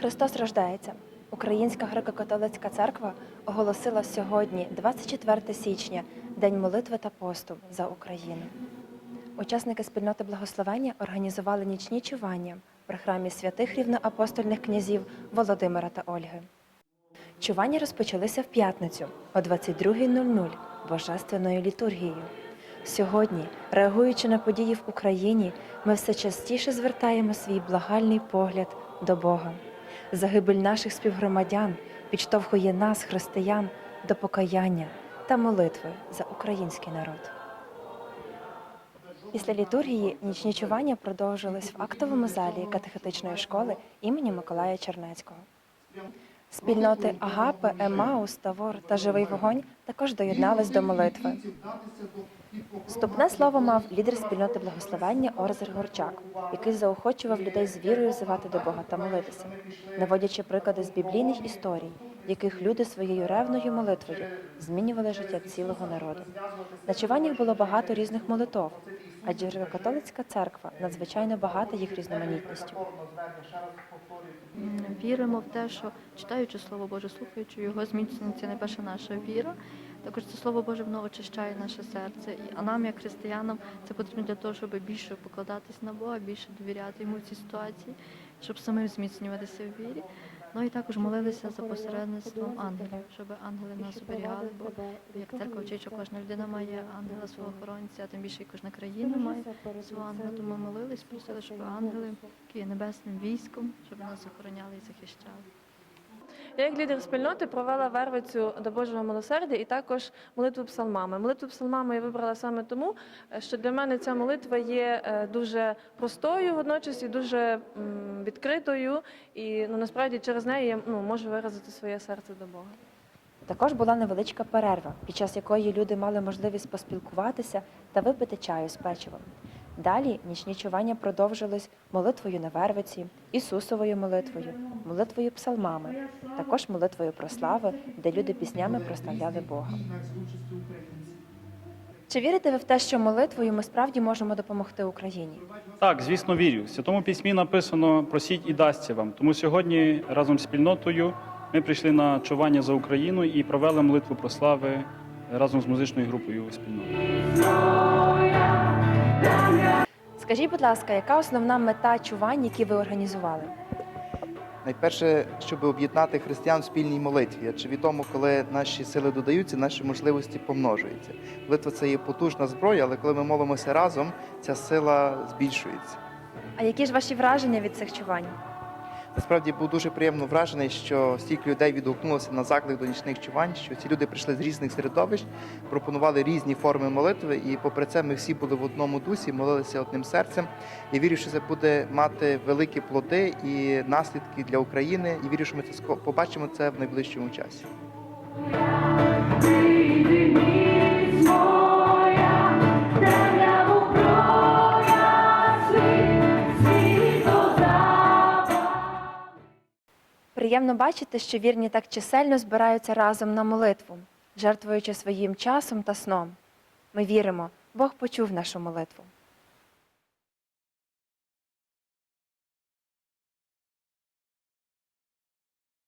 Христос рождається. Українська греко-католицька церква оголосила сьогодні, 24 січня, День молитви та посту за Україну. Учасники спільноти благословення організували нічні чування при храмі святих рівноапостольних князів Володимира та Ольги. Чування розпочалися в п'ятницю о 22.00 божественною літургією. Сьогодні, реагуючи на події в Україні, ми все частіше звертаємо свій благальний погляд до Бога. Загибель наших співгромадян підштовхує нас, християн, до покаяння та молитви за український народ. Після літургії нічні чування продовжились в актовому залі катехетичної школи імені Миколая Чернецького. Спільноти Агапи, Емаус, Тавор та Живий вогонь також доєднались до молитви. Вступне слово мав лідер спільноти благословення Орзер Горчак, який заохочував людей з вірою взивати до Бога та молитися, наводячи приклади з біблійних історій, в яких люди своєю ревною молитвою змінювали життя цілого народу. На чуваннях було багато різних молитов, адже католицька церква надзвичайно багата їх різноманітністю. Віримо в те, що читаючи Слово Боже, слухаючи його, зміцнюється найперше наша віра. Також це Слово Боже воно очищає наше серце. А нам, як християнам, це потрібно для того, щоб більше покладатись на Бога, більше довіряти йому в цій ситуації, щоб самим зміцнюватися в вірі. Ну і також молилися за посередництвом ангелів, щоб ангели нас оберігали, бо як церква вчить, що кожна людина має ангела свого охоронця, а тим більше і кожна країна має свого ангела. Тому молились, просили, щоб ангели, які небесним військом, щоб нас охороняли і захищали. Я як лідер спільноти провела вервицю до Божого милосердя і також молитву псалмами. Молитву псалмами я вибрала саме тому, що для мене ця молитва є е, дуже простою водночас і дуже відкритою. І ну насправді через неї я ну, можу виразити своє серце до Бога. Також була невеличка перерва, під час якої люди мали можливість поспілкуватися та випити чаю з печивом. Далі нічні чування продовжились молитвою на Вервиці, Ісусовою молитвою, молитвою псалмами, також молитвою про слави, де люди піснями прославляли Бога. Чи вірите ви в те, що молитвою ми справді можемо допомогти Україні? Так, звісно, вірю. В святому письмі написано просіть і дасться вам. Тому сьогодні разом з спільнотою ми прийшли на чування за Україну і провели молитву про слави разом з музичною групою спільноти. Скажіть, будь ласка, яка основна мета чувань, які ви організували? Найперше, щоб об'єднати християн в спільній молитві, адже відомо, коли наші сили додаються, наші можливості помножуються. Молитва це є потужна зброя, але коли ми молимося разом, ця сила збільшується. А які ж ваші враження від цих чувань? Насправді був дуже приємно вражений, що стільки людей відгукнулося на заклик до нічних чувань, що ці люди прийшли з різних середовищ, пропонували різні форми молитви, і попри це ми всі були в одному дусі, молилися одним серцем. І вірю, що це буде мати великі плоди і наслідки для України. І вірю, що ми це побачимо це в найближчому часі. Приємно бачити, що вірні так чисельно збираються разом на молитву, жертвуючи своїм часом та сном. Ми віримо, Бог почув нашу молитву.